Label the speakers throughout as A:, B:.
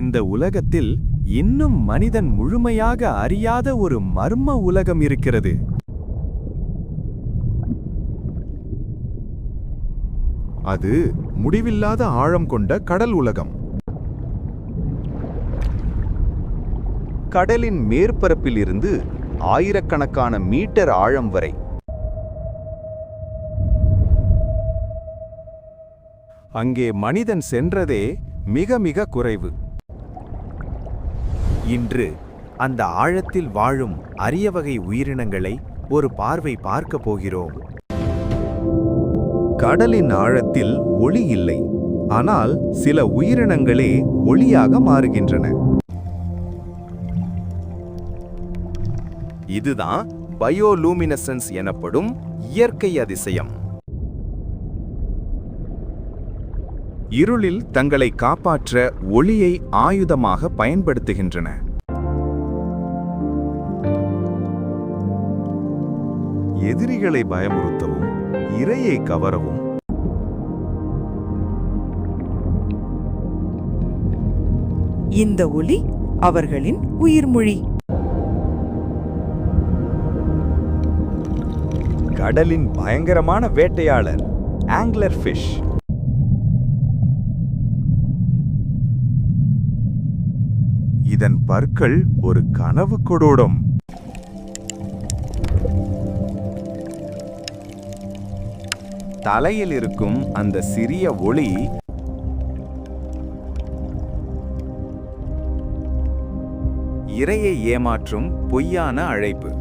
A: இந்த உலகத்தில் இன்னும் மனிதன் முழுமையாக அறியாத ஒரு மர்ம உலகம் இருக்கிறது.
B: அது முடிவில்லாத ஆழம் கொண்ட கடல் உலகம்.
C: கடலின் மேற்பரப்பில் இருந்து ஆயிரக்கணக்கான மீட்டர் ஆழம் வரை.
A: அங்கே மனிதன் சென்றதே மிக மிக குறைவு. இன்று அந்த ஆழத்தில் வாழும் அரிய வகை உயிரினங்களை ஒரு பார்வை பார்க்க போகிறோம்.
B: கடலின் ஆழத்தில் ஒளி இல்லை. ஆனால் சில உயிரினங்களே ஒளியாக மாறுகின்றன.
A: இதுதான் பயோலூமினசன்ஸ் எனப்படும் இயற்கை அதிசயம்.
B: இருளில் தங்களை காப்பாற்ற ஒளியை ஆயுதமாக பயன்படுத்துகின்றன. எதிரிகளை பயமுறுத்தவும் இரையை கவரவும்.
D: இந்த ஒளி அவர்களின் உயிர்மொழி.
C: கடலின் பயங்கரமான வேட்டையாளர் ஆங்க்லர் ஃபிஷ்.
B: இதன் பற்கள் ஒரு கனவு கொடூரம்.
A: தலையில் இருக்கும் அந்த சிறிய ஒளி இரையை ஏமாற்றும் பொய்யான அழைப்பு.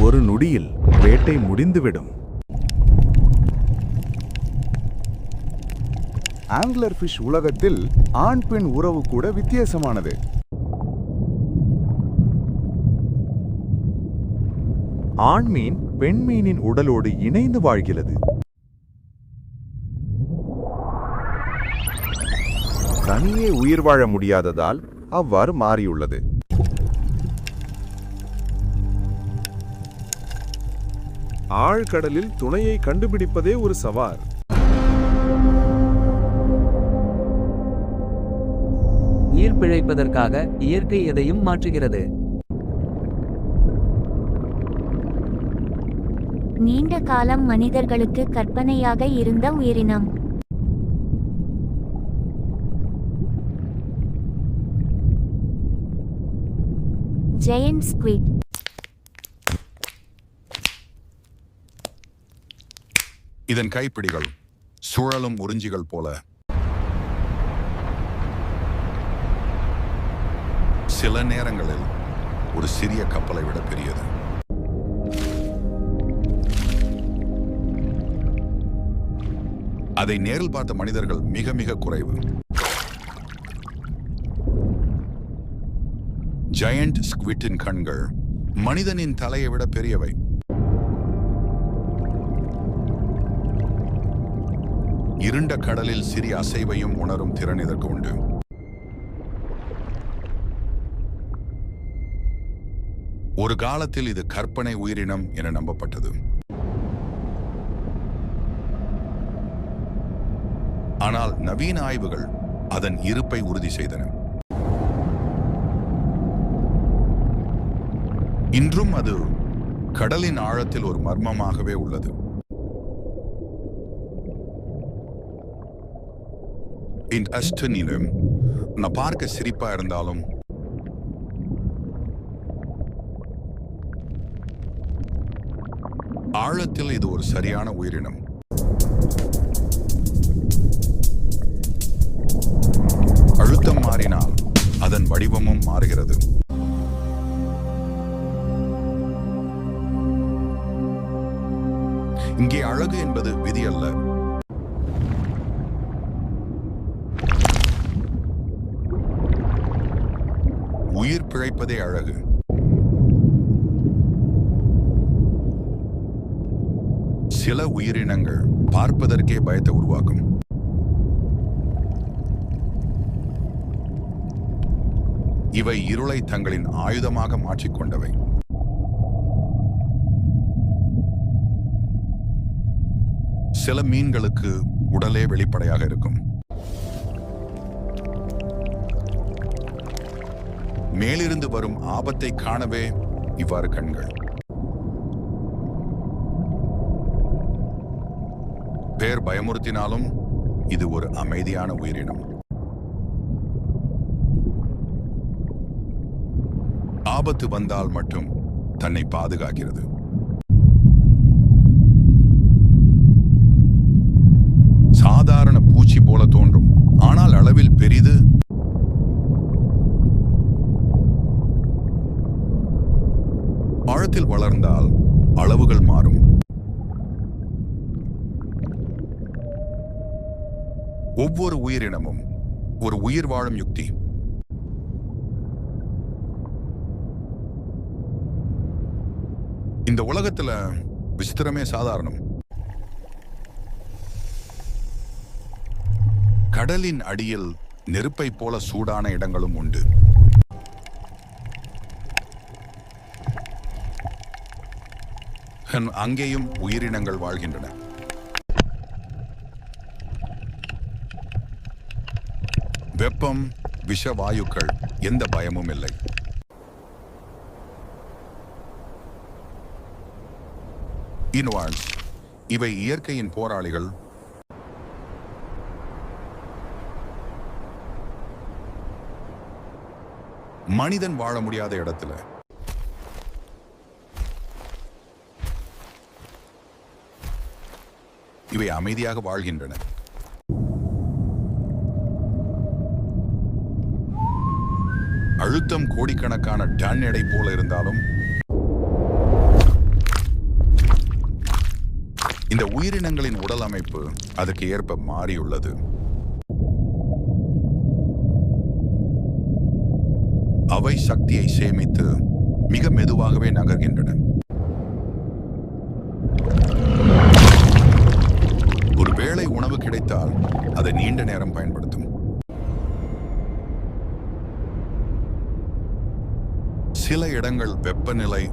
B: ஒரு நொடியில் வேட்டை முடிந்துவிடும்.
E: ஆங்கிலர் ஃபிஷ் உலகத்தில் ஆண் பெண் உறவு கூட வித்தியாசமானது.
B: ஆண் மீன் பெண் மீனின் உடலோடு இணைந்து வாழ்கிறது. தனியே உயிர் வாழ முடியாததால் அவ்வாறு மாறியுள்ளது.
F: ஆழ்கடலில் துணையை கண்டுபிடிப்பதே ஒரு சவால்.
G: உயிர் பிழைப்பதற்காக இயற்கை எதையும் மாற்றுகிறது.
H: நீண்ட காலம் மனிதர்களுக்கு கற்பனையாக இருந்த உயிரினம். ஜெயண்ட் ஸ்குவிட்
I: இதன் கைப்பிடிகள் சுழலும் உறிஞ்சிகள் போல சில நேரங்களில் ஒரு சிறிய கப்பலை விட பெரியது. அதை நேரில் பார்த்த மனிதர்கள் மிக மிக குறைவு. ஜெயண்ட் ஸ்குவிட்டின் கண்கள் மனிதனின் தலையை விட பெரியவை. இருண்ட கடலில் சிறிய அசைவையும் உணரும் திறன் இதற்கு உண்டு. ஒரு காலத்தில் இது கற்பனை உயிரினம் என நம்பப்பட்டது. ஆனால் நவீன ஆய்வுகள் அதன் இருப்பை உறுதி செய்தன. இன்றும் அது கடலின் ஆழத்தில் ஒரு மர்மமாகவே உள்ளது. இன் அஸ்டனிலும் நான் பார்க்க சிரிப்பா இருந்தாலும் ஆழத்தில் இது ஒரு சரியான உயிரினம். அழுத்தம் மாறினால் அதன் வடிவமும் மாறுகிறது. இங்கே அழகு என்பது விதி அல்ல. உயிர் பிழைப்பதே அழகு. சில உயிரினங்கள் பார்ப்பதற்கே பயத்தை உருவாக்கும். இவை இருளை தங்களின் ஆயுதமாக மாற்றிக்கொண்டவை சில மீன்களுக்கு உடலே வெளிப்படையாக இருக்கும். மேலிருந்து வரும் ஆபத்தை காணவே இவ்வாறு கண்கள். பயமுறுத்தினாலும் இது ஒரு அமைதியான உயிரினம். ஆபத்து வந்தால் மட்டும் தன்னை பாதுகாக்கிறது. சாதாரண பூச்சி போல தோன்றும். ஆனால் அளவில் பெரிது. ஆழத்தில் வளர்ந்தால் அளவுகள் மாறும். ஒவ்வொரு உயிரினமும் ஒரு உயிர் வாழும் யுக்தி. இந்த உலகத்துல விசித்திரமே சாதாரணம். கடலின் அடியில் நெருப்பை போல சூடான இடங்களும் உண்டு. அங்கேயும் உயிரினங்கள் வாழ்கின்றன. வெப்பம் விஷ வாயுக்கள் எந்த பயமும் இல்லை. இன்வாழ்ஸ் இவை இயற்கையின் போராளிகள். மனிதன் வாழ முடியாத இடத்துல. இவை அமைதியாக வாழ்கின்றன. அழுத்தம் கோடிக்கணக்கான டன் எடை போல இருந்தாலும் இந்த உயிரினங்களின் உடல் அமைப்பு அதற்கு ஏற்ப மாறியுள்ளது. அவை சக்தியை சேமித்து மிக மெதுவாகவே நகர்கின்றன. ஒருவேளை உணவு கிடைத்தால் அதை நீண்ட நேரம் பயன்படுத்தும். சில இடங்கள் வெப்பநிலை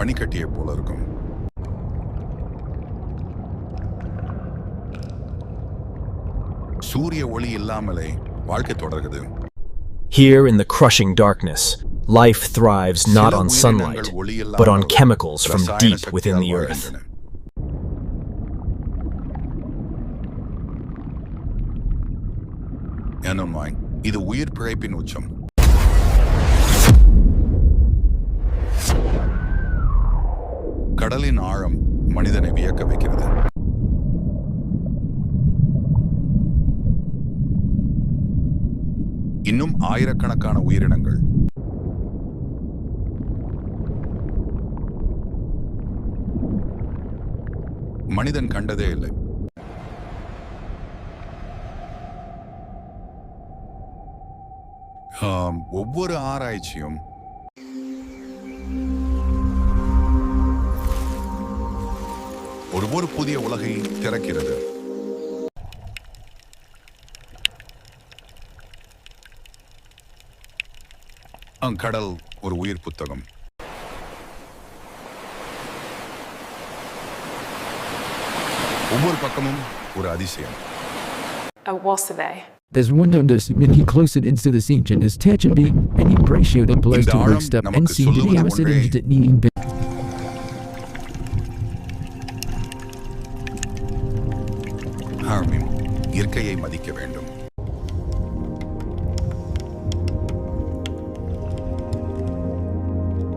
I: பனிக்கட்டியை போல இருக்கும் சூரிய ஒளி இல்லாமலே வாழ்க்கை தொடர்கிறது
J: Here in the crushing darkness, life thrives not
I: சில
J: on
I: உயிரினங்கள்
J: sunlight,
I: ஒளி
J: but on
I: இல்லாமல்
J: chemicals from
I: ரசாயன
J: deep within
I: சக்தியால்
J: the earth.
I: வாழ்கின்றன. என்னுமாய் இது உயிர் பிழைப்பின் உச்சம் கடலின் ஆழம் மனிதனை வியக்க வைக்கிறது. இன்னும் ஆயிரக்கணக்கான உயிரினங்கள். மனிதன் கண்டதே இல்லை. ஒவ்வொரு ஆராய்ச்சியும் ஒவ்வொரு புதிய உலகை திறக்கிறது ஆம், கடல் ஒரு உயிர் புத்தகம் ஒவ்வொரு பக்கமும் ஒரு அதிசயம்
K: a wassabe.
L: There's one under many closer into the scene and is touch and be any ratio that blows
I: இந்த
L: to
I: ஆழம்
L: break step and
I: நமக்கு
L: see the
I: சொல்லுவது
L: opposite
I: ஒன்றே.
L: into the needing bit.
I: இயற்கையை மதிக்க வேண்டும்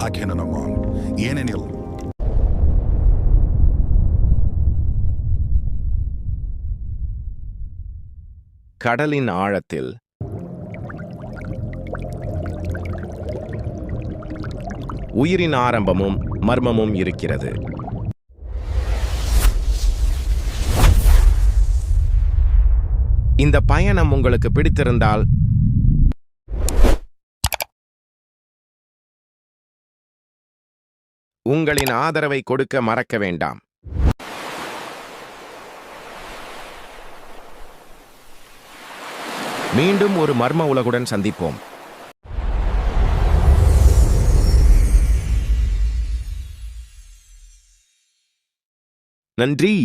I: அகேனனமாம். ஏனெனில்
M: கடலின் ஆழத்தில் உயிரின் ஆரம்பமும் மர்மமும் இருக்கிறது இந்த பயணம் உங்களுக்கு பிடித்திருந்தால் உங்களின் ஆதரவை கொடுக்க மறக்க வேண்டாம். மீண்டும் ஒரு மர்ம உலகுடன் சந்திப்போம். நன்றி.